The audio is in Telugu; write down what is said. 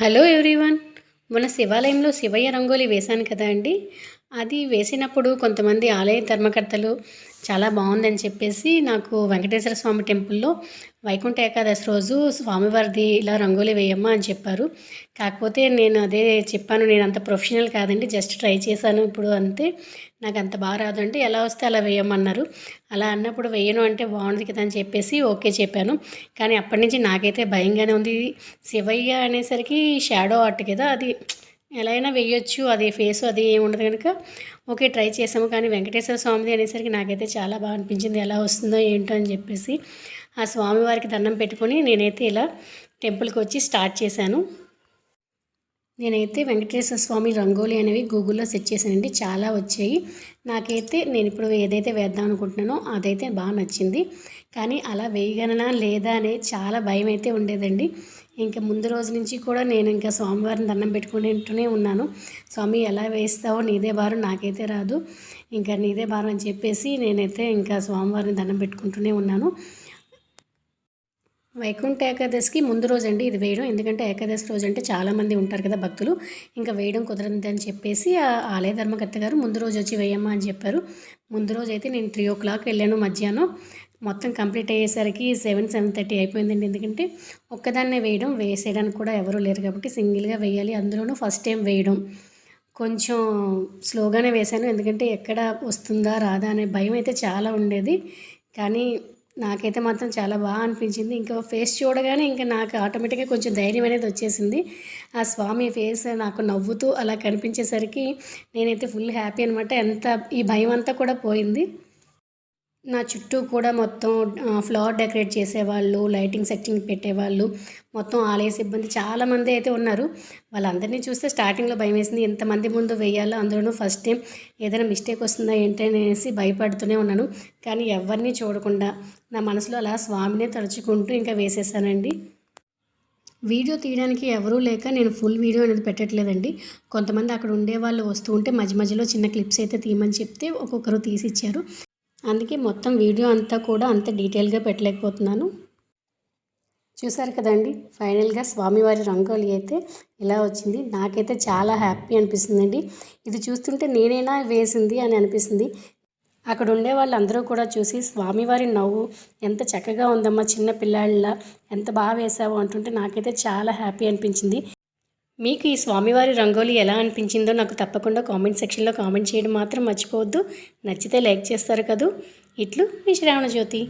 హలో ఎవ్రీవన్ మన శివాలయంలో శివయ్య రంగోలి వేశాను కదా అండి. అది వేసినప్పుడు కొంతమంది ఆలయ ధర్మకర్తలు చాలా బాగుందని చెప్పేసి నాకు వెంకటేశ్వర స్వామి టెంపుల్లో వైకుంఠ ఏకాదశి రోజు స్వామివారిది ఇలా రంగోలి వేయమ్మా అని చెప్పారు. కాకపోతే నేను అదే చెప్పాను నేను అంత ప్రొఫెషనల్ కాదండి జస్ట్ ట్రై చేశాను ఇప్పుడు అంతే. నాకు అంత బాగా రాదు అంటే ఎలా వస్తే అలా వేయమన్నారు. అలా అన్నప్పుడు వేయను అంటే బాగుంది కదా అని చెప్పేసి ఓకే చెప్పాను. కానీ అప్పటి నుంచి నాకైతే భయంగానే ఉంది. శివయ్య అనేసరికి షాడో ఆర్ట్ కదా అది. ఎలా అయినా వేయొచ్చు అది ఫేస్ అది ఏముండదు కనుక. ఓకే ట్రై చేసాము కానీ వెంకటేశ్వర స్వామిది అనేసరికి నాకైతే చాలా బాగా అనిపించింది. ఎలా వస్తుందో ఏంటో అని చెప్పేసి ఆ స్వామివారికి దండం పెట్టుకొని నేనైతే ఇలా టెంపుల్కి వచ్చి స్టార్ట్ చేశాను. నేనైతే వెంకటేశ్వర స్వామి రంగోలీ అనేవి గూగుల్లో సెర్చ్ చేశానండి. చాలా వచ్చాయి. నాకైతే నేను ఇప్పుడు ఏదైతే వేద్దాం అనుకుంటున్నానో అదైతే బాగా నచ్చింది. కానీ అలా వేయగలనా లేదా అనే చాలా భయం అయితే ఉండేదండి. ఇంకా ముందు రోజు నుంచి కూడా నేను ఇంకా స్వామివారిని దండం పెట్టుకుంటూనే ఉన్నాను. స్వామి ఎలా వేస్తావో నీదే భారం నాకైతే రాదు. ఇంకా నీదే భారం అని చెప్పేసి నేనైతే ఇంకా స్వామివారిని దండం పెట్టుకుంటూనే ఉన్నాను. వైకుంఠ ఏకాదశికి ముందు రోజు అండి ఇది వేయడం. ఎందుకంటే ఏకాదశి రోజు అంటే చాలామంది ఉంటారు కదా భక్తులు. ఇంకా వేయడం కుదరదు అని చెప్పేసి ఆ ఆలయ ధర్మకర్త గారు ముందు రోజు వచ్చి వేయమ్మా అని చెప్పారు. ముందు రోజు అయితే నేను త్రీ ఓ క్లాక్ వెళ్ళాను మధ్యాహ్నం. మొత్తం కంప్లీట్ అయ్యేసరికి సెవెన్ సెవెన్ థర్టీ అయిపోయిందండి. ఎందుకంటే ఒక్కదాన్నే వేయడం వేసేయడానికి కూడా ఎవరూ లేరు కాబట్టి సింగిల్గా వేయాలి. అందులోనూ ఫస్ట్ టైం వేయడం. కొంచెం స్లోగానే వేశాను. ఎందుకంటే ఎక్కడ వస్తుందా రాదా అనే భయం అయితే చాలా ఉండేది. కానీ నాకైతే మాత్రం చాలా బాగా అనిపించింది. ఇంకా ఫేస్ చూడగానే ఇంకా నాకు ఆటోమేటిక్గా కొంచెం ధైర్యం అనేది వచ్చేసింది. ఆ స్వామి ఫేస్ నాకు నవ్వుతూ అలా కనిపించేసరికి నేనైతే ఫుల్ హ్యాపీ అనమాట ఎంత ఈ భయం అంతా కూడా పోయింది. నా చుట్టూ కూడా మొత్తం ఫ్లవర్ డెకరేట్ చేసేవాళ్ళు లైటింగ్ సెట్టింగ్ పెట్టేవాళ్ళు మొత్తం ఆలయ సిబ్బంది చాలామంది అయితే ఉన్నారు. వాళ్ళందరినీ చూస్తే స్టార్టింగ్లో భయం వేసింది ఎంతమంది ముందు వేయాలో అందులోనూ ఫస్ట్ టైం ఏదైనా మిస్టేక్ వస్తుందా ఏంటి? అనేసి భయపడుతూనే ఉన్నాను. కానీ ఎవరిని చూడకుండా నా మనసులో అలా స్వామినే తలుచుకుంటూ ఇంకా వేసేసానండి. వీడియో తీయడానికి ఎవరూ లేక నేను ఫుల్ వీడియో అనేది పెట్టట్లేదండి. కొంతమంది అక్కడ ఉండే వాళ్ళు వస్తూ ఉంటే మధ్య మధ్యలో చిన్న క్లిప్స్ అయితే తీయమని చెప్తే ఒక్కొక్కరు తీసిచ్చారు. అందుకే మొత్తం వీడియో అంతా కూడా అంత డీటెయిల్గా పెట్టలేకపోతున్నాను. చూసారు కదండి ఫైనల్గా స్వామివారి రంగోలి అయితే ఇలా వచ్చింది. నాకైతే చాలా హ్యాపీ అనిపిస్తుందండి. ఇది చూస్తుంటే నేనైనా వేసింది అని అనిపిస్తుంది. అక్కడ ఉండే వాళ్ళందరూ కూడా చూసి స్వామివారి నవ్వు ఎంత చక్కగా ఉందమ్మా చిన్న పిల్లాళ్ళ ఎంత బాగా వేసావు అంటుంటే నాకైతే చాలా హ్యాపీ అనిపించింది. మీకు ఈ స్వామివారి రంగోలి ఎలా అనిపించిందో నాకు తప్పకుండా కామెంట్ సెక్షన్లో కామెంట్ చేయడం మాత్రం మర్చిపోవద్దు. నచ్చితే లైక్ చేస్తారు కదూ. ఇట్లు మీ శ్రావణ జ్యోతి